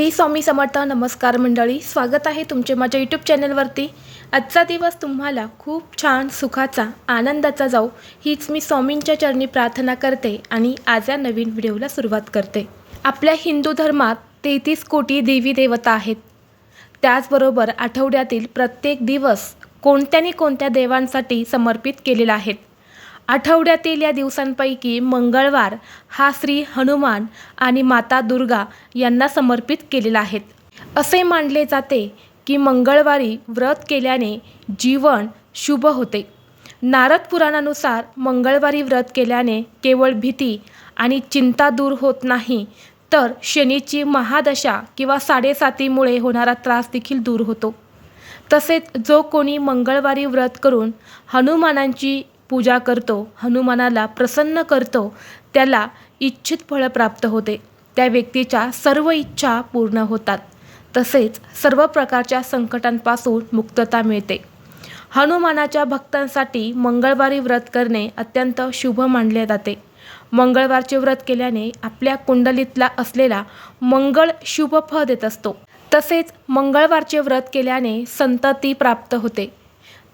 श्री स्वामी समर्थ नमस्कार मंडळी. स्वागत आहे तुमचे माझ्या यूट्यूब चॅनलवरती आजचा दिवस तुम्हाला खूप छान सुखाचा आनंदाचा जाऊ हीच मी स्वामींच्या चरणी प्रार्थना करते आणि आज या नवीन व्हिडिओला सुरुवात करते. आपल्या हिंदू धर्मात तेहतीस कोटी देवी देवता आहेत. त्याचबरोबर आठवड्यातील प्रत्येक दिवस कोणत्या कोणत्या देवांसाठी समर्पित केलेला आहेत आठवड्यातील या दिवसांपैकी मंगळवार हा श्री हनुमान आणि माता दुर्गा यांना समर्पित केलेला आहेत असे मानले जाते की मंगळवारी व्रत केल्याने जीवन शुभ होते. नारद पुराणानुसार मंगळवारी व्रत केल्याने केवळ भीती आणि चिंता दूर होत नाही तर शनीची महादशा किंवा साडेसातीमुळे होणारा त्रास देखील दूर होतो. तसेच जो कोणी मंगळवारी व्रत करून हनुमानांची पूजा करतो हनुमानाला प्रसन्न करतो त्याला इच्छित फळ प्राप्त होते. त्या व्यक्तीच्या सर्व इच्छा पूर्ण होतात. तसेच सर्व प्रकारच्या संकटांपासून मुक्तता मिळते. हनुमानाच्या भक्तांसाठी मंगळवारी व्रत करणे अत्यंत शुभ मानले जाते. मंगळवारचे व्रत केल्याने आपल्या कुंडलीतला असलेला मंगळ शुभ फळ देत असतो. तसेच मंगळवारचे व्रत केल्याने संतती प्राप्त होते.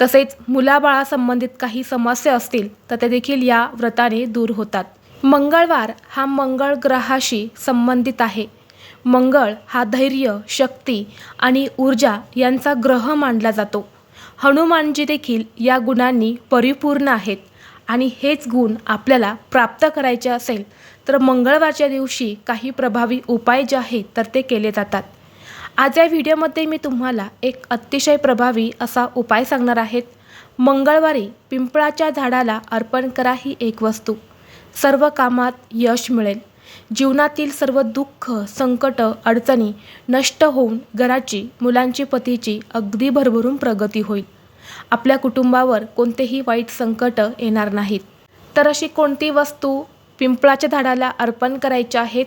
तसेच मुलाबाळासंबंधित काही समस्या असतील तर ते देखील या व्रताने दूर होतात. मंगळवार हा मंगळ ग्रहाशी संबंधित आहे. मंगळ हा धैर्य शक्ती आणि ऊर्जा यांचा ग्रह मानला जातो. हनुमानजी देखील या गुणांनी परिपूर्ण आहेत आणि हेच गुण आपल्याला प्राप्त करायचे असेल तर मंगळवारच्या दिवशी काही प्रभावी उपाय जे आहेत तर ते केले जातात. आज या व्हिडिओमध्ये मी तुम्हाला एक अतिशय प्रभावी असा उपाय सांगणार आहेत मंगळवारी पिंपळाच्या झाडाला अर्पण करा ही एक वस्तू. सर्व कामात यश मिळेल. जीवनातील सर्व दुःख संकट अडचणी नष्ट होऊन घराची मुलांची पतीची अगदी भरभरून प्रगती होईल. आपल्या कुटुंबावर कोणतेही वाईट संकट येणार नाहीत. तर अशी कोणती वस्तू पिंपळाच्या झाडाला अर्पण करायच्या आहेत?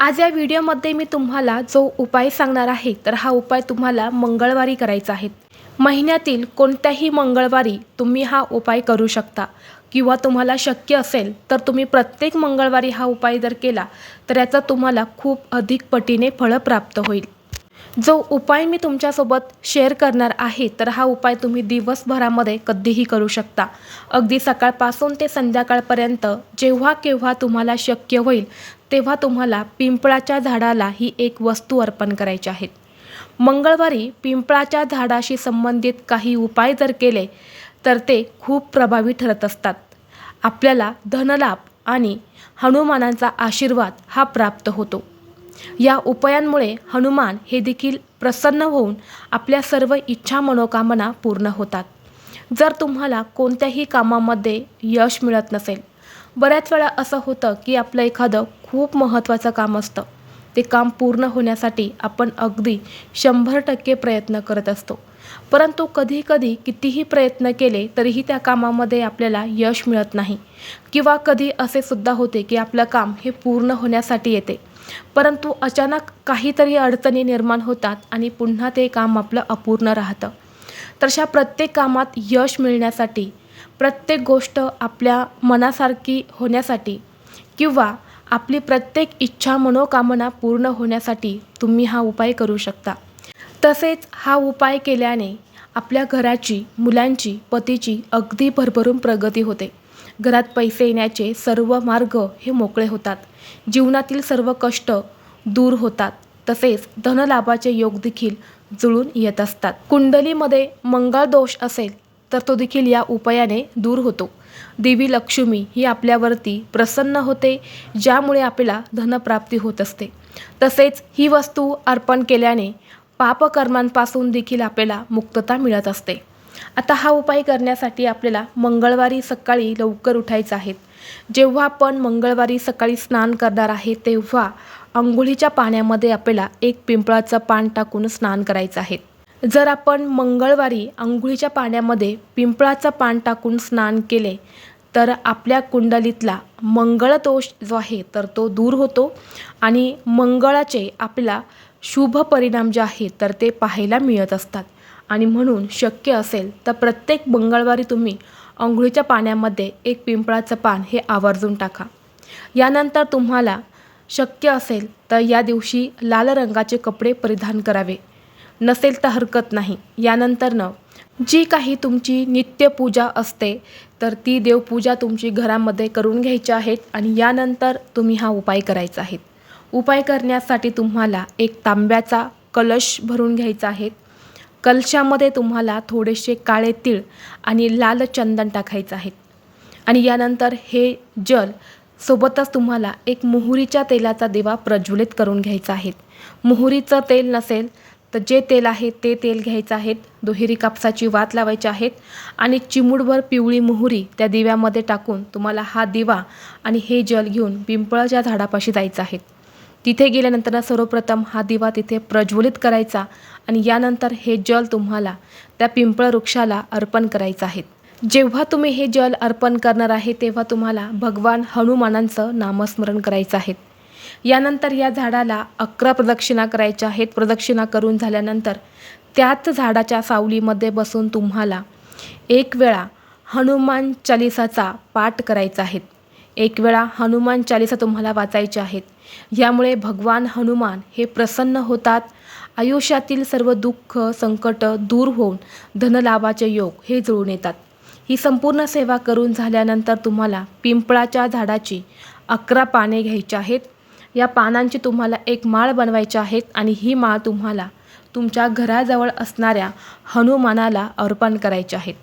आज या व्हिडिओमध्ये मी तुम्हाला जो उपाय सांगणार आहे तर हा उपाय तुम्हाला मंगळवारी करायचा आहे. महिन्यातील कोणत्याही मंगळवारी तुम्ही हा उपाय करू शकता. किंवा तुम्हाला शक्य असेल तर तुम्ही प्रत्येक मंगळवारी हा उपाय जर केला तर याचा तुम्हाला खूप अधिक पटीने फळं प्राप्त होईल. जो उपाय मी तुमच्यासोबत शेअर करणार आहे तर हा उपाय तुम्ही दिवसभरामध्ये कधीही करू शकता. अगदी सकाळपासून ते संध्याकाळपर्यंत जेव्हा केव्हा तुम्हाला शक्य होईल तेव्हा तुम्हाला पिंपळाच्या झाडाला ही एक वस्तू अर्पण करायची आहे. मंगळवारी पिंपळाच्या झाडाशी संबंधित काही उपाय जर केले तर ते खूप प्रभावी ठरत असतात. आपल्याला धनलाभ आणि हनुमानांचा आशीर्वाद हा प्राप्त होतो. या उपायांमुळे हनुमान हे देखील प्रसन्न होऊन आपल्या सर्व इच्छा मनोकामना पूर्ण होतात. जर तुम्हाला कोणत्याही कामामध्ये यश मिळत नसेल बऱ्याच वेळा असं होतं की आपलं एखादं खूप महत्त्वाचं काम असतं. ते काम पूर्ण होण्यासाठी आपण अगदी शंभर टक्के प्रयत्न करत असतो. परंतु कधीकधी कितीही प्रयत्न केले तरीही त्या कामामध्ये आपल्याला यश मिळत नाही. किंवा कधी असे सुद्धा होते की आपलं काम हे पूर्ण होण्यासाठी येते. परंतु अचानक काहीतरी अडचणी निर्माण होतात आणि पुन्हा ते काम आपलं अपूर्ण राहतं. तर अशा प्रत्येक कामात यश मिळण्यासाठी प्रत्येक गोष्ट आपल्या मनासारखी होण्यासाठी किंवा आपली प्रत्येक इच्छा मनोकामना पूर्ण होण्यासाठी तुम्ही हा उपाय करू शकता. तसेच हा उपाय केल्याने आपल्या घराची मुलांची पतीची अगदी भरभरून प्रगती होते. घरात पैसे येण्याचे सर्व मार्ग हे मोकळे होतात. जीवनातील सर्व कष्ट दूर होतात. तसेच धनलाभाचे योग देखील जुळून येत असतात. कुंडलीमध्ये मंगळ दोष असेल तर तो देखील या उपायाने दूर होतो. देवी लक्ष्मी ही आपल्यावरती प्रसन्न होते ज्यामुळे आपल्याला धनप्राप्ती होत असते. तसेच ही वस्तू अर्पण केल्याने पापकर्मांपासून देखील आपल्याला मुक्तता मिळत असते. आता हा उपाय करण्यासाठी आपल्याला मंगळवारी सकाळी लवकर उठायचं आहे. जेव्हा आपण मंगळवारी सकाळी स्नान करणार आहे तेव्हा अंघोळीच्या पाण्यामध्ये आपल्याला एक पिंपळाचं पान टाकून स्नान करायचं आहे. जर आपण मंगळवारी अंघोळीच्या पाण्यामध्ये पिंपळाचं पान टाकून स्नान केले तर आपल्या कुंडलीतला मंगळदोष जो आहे तर तो दूर होतो आणि मंगळाचे आपला शुभ परिणाम जे आहे तर ते पाहायला मिळत असतात. आणि म्हणून शक्य असेल तर प्रत्येक मंगळवारी तुम्ही अंघोळीच्या पाण्यामध्ये एक पिंपळाचं पान हे आवर्जून टाका. यानंतर तुम्हाला शक्य असेल तर या दिवशी लाल रंगाचे कपडे परिधान करावे. नसेल तर हरकत नाही. यानंतरनं जी काही तुमची नित्यपूजा असते तर ती देवपूजा तुमची घरामध्ये करून घ्यायची आहेत आणि यानंतर तुम्ही हा उपाय करायचा आहे. उपाय करण्यासाठी तुम्हाला एक तांब्याचा कलश भरून घ्यायचा आहे. कलशामध्ये तुम्हाला थोडेसे काळे तीळ आणि लाल चंदन टाकायचं आहे. आणि यानंतर हे जल सोबतच तुम्हाला एक मोहरीच्या तेलाचा दिवा प्रज्वलित करून घ्यायचा आहे. मोहरीचं तेल नसेल तर जे तेल आहे ते तेल घ्यायचं आहे. दुहेरी कापसाची वात लावायची आहेत आणि चिमूडभर पिवळी मोहरी त्या दिव्यामध्ये टाकून तुम्हाला हा दिवा आणि हे जल घेऊन पिंपळाच्या झाडापाशी जायचं आहे. तिथे गेल्यानंतर सर्वप्रथम हा दिवा तिथे प्रज्वलित करायचा आणि यानंतर हे जल तुम्हाला त्या पिंपळ वृक्षाला अर्पण करायचं आहे. जेव्हा तुम्ही हे जल अर्पण करणार आहे तेव्हा तुम्हाला भगवान हनुमानांचं नामस्मरण करायचं आहे. यानंतर या झाडाला अकरा प्रदक्षिणा करायच्या आहेत. प्रदक्षिणा करून झाल्यानंतर त्याच झाडाच्या सावलीमध्ये बसून तुम्हाला एक वेळा हनुमान चालिसाचा पाठ करायचा आहे. एक वेळा हनुमान चालिसा तुम्हाला वाचायचे आहेत. यामुळे भगवान हनुमान हे प्रसन्न होतात. आयुष्यातील सर्व दुःख संकट दूर होऊन धनलाभाचे योग हे जुळून येतात. ही संपूर्ण सेवा करून झाल्यानंतर तुम्हाला पिंपळाच्या झाडाची अकरा पाने घ्यायची आहेत. या पानांची तुम्हाला एक माळ बनवायची आहेत आणि ही माळ तुम्हाला तुमच्या घराजवळ असणाऱ्या हनुमानाला अर्पण करायचे आहेत.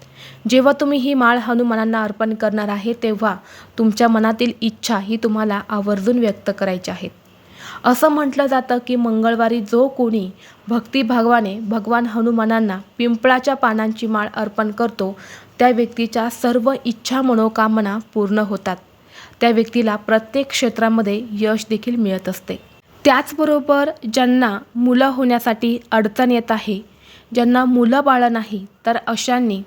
जेव्हा तुम्ही ही माळ हनुमानांना अर्पण करणार आहे तेव्हा तुमच्या मनातील इच्छा ही तुम्हाला आवर्जून व्यक्त करायची आहेत. असं म्हटलं जातं की मंगळवारी जो कोणी भक्तिभावाने भगवान हनुमानांना पिंपळाच्या पानांची माळ अर्पण करतो त्या व्यक्तीच्या सर्व इच्छा मनोकामना पूर्ण होतात. त्या व्यक्तीला प्रत्येक क्षेत्रामध्ये यश देखील मिळत असते. त्याचबरोबर ज्यांना मुलं होण्यासाठी अडचण येत आहे ज्यांना मुलं बाळं नाही तर अशांनी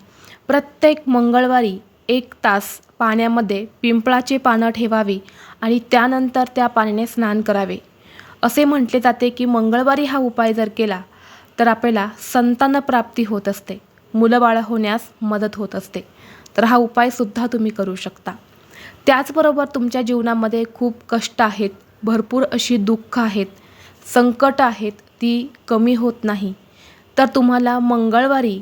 प्रत्येक मंगळवारी एक तास पाण्यामध्ये पिंपळाची पानं ठेवावी आणि त्यानंतर त्या पाण्याने स्नान करावे. असे म्हटले जाते की मंगळवारी हा उपाय जर केला तर आपल्याला संतानप्राप्ती होत असते मुलं बाळं होण्यास मदत होत असते. तर हा उपायसुद्धा तुम्ही करू शकता. त्याचबरोबर तुमच्या जीवनामध्ये खूप कष्ट आहेत भरपूर अशी दुःख आहेत संकट आहेत ती कमी होत नाही. तर तुम्हाला मंगळवारी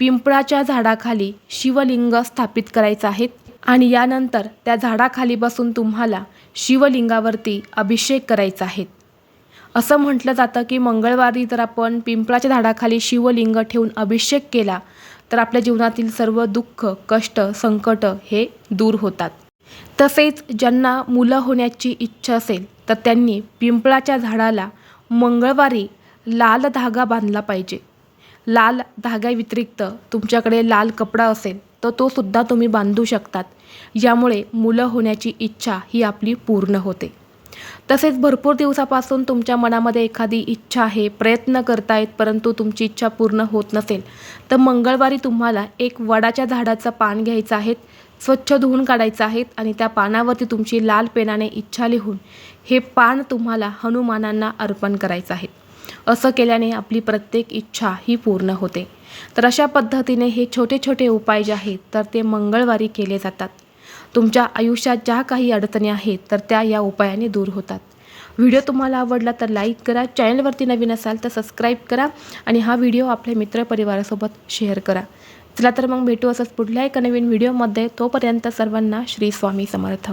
पिंपळाच्या झाडाखाली शिवलिंग स्थापित करायचं आहे आणि यानंतर त्या झाडाखाली बसून तुम्हाला शिवलिंगावरती अभिषेक करायचा आहे. असं म्हटलं जातं की मंगळवारी जर आपण पिंपळाच्या झाडाखाली शिवलिंग ठेवून अभिषेक केला तर आपल्या जीवनातील सर्व दुःख कष्ट संकट हे दूर होतात. तसेच ज्यांना मुलं होण्याची इच्छा असेल तर त्यांनी पिंपळाच्या झाडाला मंगळवारी लाल धागा बांधला पाहिजे. लाल धाग्याव्यतिरिक्त तुमच्याकडे लाल कपडा असेल तर तो सुद्धा तुम्ही बांधू शकतात. यामुळे मुलं होण्याची इच्छा ही आपली पूर्ण होते. तसेच भरपूर दिवसापासून तुमच्या मनामध्ये एखादी इच्छा आहे प्रयत्न करतायत परंतु तुमची इच्छा पूर्ण होत नसेल तर मंगळवारी तुम्हाला एक वडाच्या झाडाचं पान घ्यायचं आहे स्वच्छ धुवून काढायचं आहेत आणि त्या पानावरती तुमची लाल पेनाने इच्छा लिहून हे पान तुम्हाला हनुमानांना अर्पण करायचं आहे. असं केल्याने आपली प्रत्येक इच्छा ही पूर्ण होते. तर अशा पद्धतीने हे छोटे छोटे उपाय जे आहेत तर ते मंगळवारी केले जातात. तुमच्या आयुष्यात ज्या काही अडचणी आहेत तर त्या या उपायाने दूर होतात. व्हिडिओ तुम्हाला आवडला तर लाईक करा चॅनलवरती नवीन असाल तर सबस्क्राईब करा आणि हा व्हिडिओ आपल्या मित्रपरिवारासोबत शेअर करा. चला तर मग भेटू असंच पुढल्या एका नवीन व्हिडिओमध्ये. तोपर्यंत सर्वांना श्री स्वामी समर्थ.